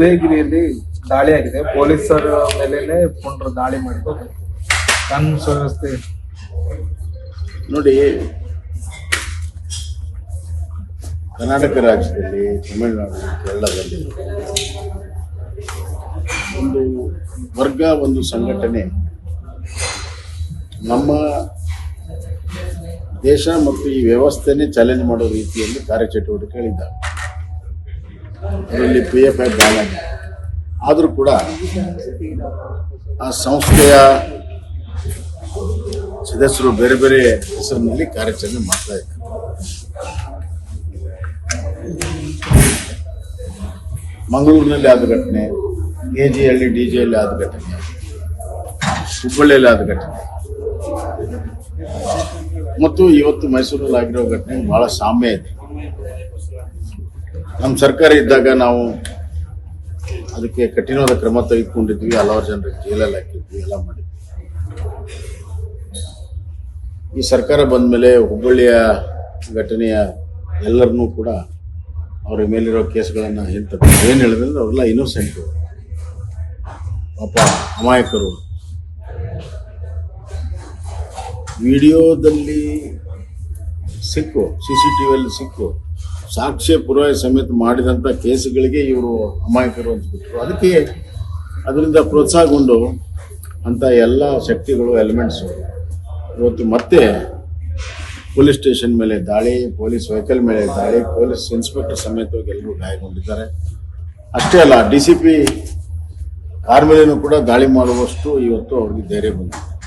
ಉದಯಗಿರಿಯಲ್ಲಿ ದಾಳಿ ಆಗಿದೆ. ಪೊಲೀಸರ ಮೇಲೆ ಪುಂಡ್ರ ದಾಳಿ ಮಾಡಿದ್ದು. ಕಾನೂನು ಸುವ್ಯವಸ್ಥೆ. ನೋಡಿ, ಕರ್ನಾಟಕ ರಾಜ್ಯದಲ್ಲಿ ತಮಿಳುನಾಡು, ಕೇರಳದಲ್ಲಿ ಒಂದು ವರ್ಗ, ಒಂದು ಸಂಘಟನೆ ನಮ್ಮ ದೇಶ ಮತ್ತು ಈ ವ್ಯವಸ್ಥೆನೇ ಚಾಲೆಂಜ್ ಮಾಡೋ ರೀತಿಯಲ್ಲಿ ಕಾರ್ಯಚಟುವಟಿಕೆಗಳಿದ್ದಾವೆ. ಅದರಲ್ಲಿ ಪಿ ಎಫ್ ಐ ಆಗಿದೆ ಆದರೂ ಕೂಡ ಆ ಸಂಸ್ಥೆಯ ಸದಸ್ಯರು ಬೇರೆ ಬೇರೆ ಹೆಸರಿನಲ್ಲಿ ಕಾರ್ಯಾಚರಣೆ ಮಾಡ್ತಾ ಇದ್ದಾರೆ. ಮಂಗಳೂರಿನಲ್ಲಿ ಆದ ಘಟನೆ ಎ ಹಳ್ಳಿ ಡಿ ಜಿಯಲ್ಲಿ ಆದ ಘಟನೆ, ಹುಬ್ಬಳ್ಳಿಯಲ್ಲಿ ಆದ ಘಟನೆ. ಮತ್ತು ಇವತ್ತು ಮೈಸೂರಲ್ಲಿ ಆಗಿರೋ ಘಟನೆ ಬಹಳ ಸಾಮ್ಯ ಇದೆ. ನಮ್ಮ ಸರ್ಕಾರ ಇದ್ದಾಗ ನಾವು ಅದಕ್ಕೆ ಕಠಿಣವಾದ ಕ್ರಮ ತೆಗೆದುಕೊಂಡಿದ್ವಿ. ಹಲವಾರು ಜನರಿಗೆ ಜೈಲಲ್ಲಿ ಹಾಕಿದ್ವಿ, ಎಲ್ಲ ಮಾಡಿದ್ವಿ. ಈ ಸರ್ಕಾರ ಬಂದ ಮೇಲೆ ಹುಬ್ಬಳ್ಳಿಯ ಘಟನೆಯ ಎಲ್ಲರನ್ನೂ ಕೂಡ ಅವರ ಮೇಲಿರೋ ಕೇಸ್ಗಳನ್ನು ಹಿಂತ ಏನು ಹೇಳಿದ್ರೆ ಅವರೆಲ್ಲ ಇನ್ನೋಸೆಂಟು ಪಾಪ ಅಮಾಯಕರು. ವಿಡಿಯೋದಲ್ಲಿ ಸಿಕ್ಕು ಸಿ ಸಿ ಟಿ ವಿಯಲ್ಲಿ ಸಿಕ್ಕು ಸಾಕ್ಷ್ಯ ಪುರಾವೆ ಸಮೇತ ಮಾಡಿದಂಥ ಕೇಸುಗಳಿಗೆ ಇವರು ಅಮಾಯಕರು ಅಂತ ಬಿಟ್ಟರು ಅದಕ್ಕೆ ಅದರಿಂದ ಪ್ರೋತ್ಸಾಹಗೊಂಡು ಅಂಥ ಎಲ್ಲ ಶಕ್ತಿಗಳು ಎಲಿಮೆಂಟ್ಸು ಇವತ್ತು ಮತ್ತೆ ಪೊಲೀಸ್ ಸ್ಟೇಷನ್ ಮೇಲೆ ದಾಳಿ, ಪೊಲೀಸ್ ವೆಹಿಕಲ್ ಮೇಲೆ ದಾಳಿ, ಪೊಲೀಸ್ ಇನ್ಸ್ಪೆಕ್ಟರ್ ಸಮೇತವಾಗಿ ಎಲ್ಲರೂ ಗಾಯಗೊಂಡಿದ್ದಾರೆ. ಅಷ್ಟೇ ಅಲ್ಲ, ಡಿ ಸಿ ಪಿ ಕಾರ್ ಕೂಡ ದಾಳಿ ಮಾಡುವಷ್ಟು ಇವತ್ತು ಅವ್ರಿಗೆ ಧೈರ್ಯ ಬಂದಿದೆ.